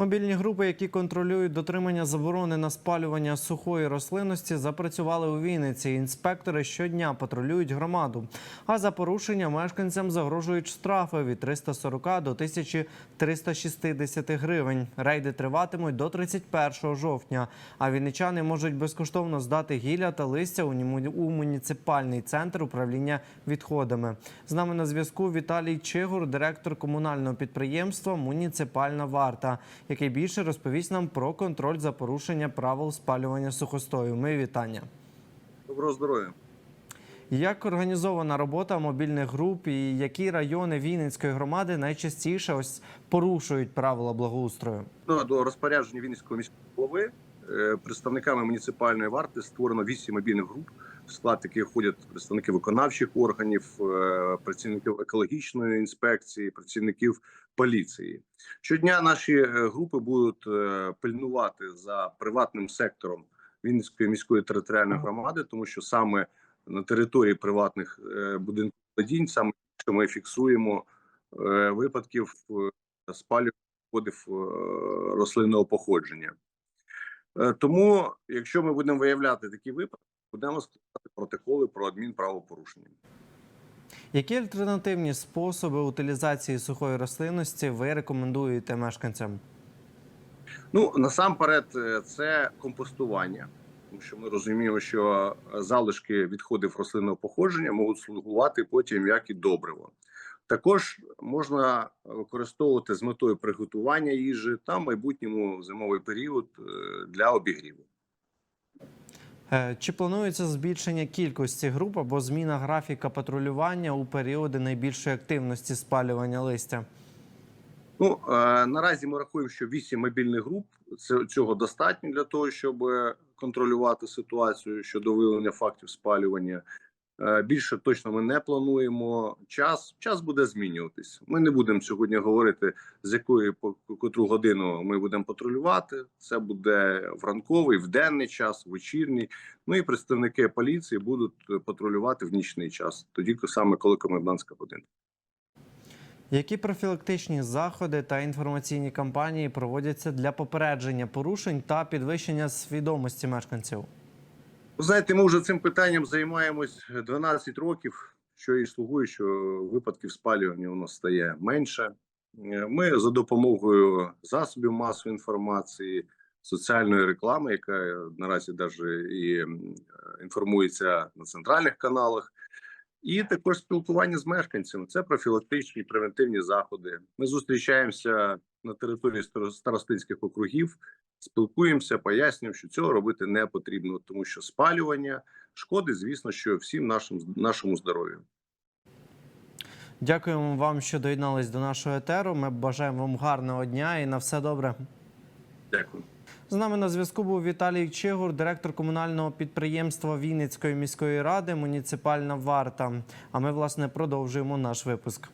Мобільні групи, які контролюють дотримання заборони на спалювання сухої рослинності, запрацювали у Вінниці. Інспектори щодня патрулюють громаду. А за порушення мешканцям загрожують штрафи від 340 до 1360 гривень. Рейди триватимуть до 31 жовтня. А вінничани можуть безкоштовно здати гілля та листя у муніципальний центр управління відходами. З нами на зв'язку Віталій Чигур, директор комунального підприємства Муніципальна варта, який більше розповість нам про контроль за порушення правил спалювання сухостою. Ми вітання. Доброго здоров'я. Як організована робота мобільних груп і які райони Вінницької громади найчастіше ось порушують правила благоустрою? Ну, до розпорядження Вінницького міського голови е, представниками муніципальної варти створено вісім мобільних груп, в склад яких входять представники виконавчих органів, е, працівників екологічної інспекції, працівників поліції. Щодня наші е, групи будуть е, пильнувати за приватним сектором Вінницької міської територіальної громади, тому що саме на території приватних будинків подінь саме що ми фіксуємо випадків спалювання відходів рослинного походження. Тому, якщо ми будемо виявляти такі випадки, будемо складати протоколи про адмінправопорушення. Які альтернативні способи утилізації сухої рослинності ви рекомендуєте мешканцям? Ну насамперед, е, це компостування, тому що ми розуміємо, що е, залишки відходів рослинного походження можуть слугувати потім як і добриво. Також можна використовувати з метою приготування їжі та в майбутньому зимовий період е, для обігріву. Е, Чи планується збільшення кількості груп або зміна графіка патрулювання у періоди найбільшої активності спалювання листя? Ну е, наразі ми рахуємо, що вісім мобільних груп цього достатньо для того, щоб е, контролювати ситуацію щодо виявлення фактів спалювання. Е, Більше точно ми не плануємо. Час час буде змінюватись. Ми не будемо сьогодні говорити з якої по котру годину ми будемо патрулювати. Це буде в ранковий, в денний час, вечірній. Ну і представники поліції будуть патрулювати в нічний час, тоді саме коли комендантська година. Які профілактичні заходи та інформаційні кампанії проводяться для попередження порушень та підвищення свідомості мешканців? Ви знаєте, ми вже цим питанням займаємось 12 років, що і слугує, що випадків спалювання у нас стає менше. Е, Ми за допомогою засобів масової інформації, соціальної реклами, яка наразі навіть і е, інформується на центральних каналах, і також спілкування з мешканцями. Це профілактичні превентивні заходи. Ми зустрічаємося на території старо- старостинських округів спілкуємося, пояснюємо, що цього робити не потрібно, тому що спалювання шкодить, звісно, що всім нашим нашому здоров'ю. Дякуємо вам, що доєднались до нашого етеру. Ми бажаємо вам гарного дня і на все добре. Дякую. З нами на зв'язку був Віталій Чигур, директор комунального підприємства Вінницької міської ради, муніципальна варта. А ми, власне, продовжуємо наш випуск.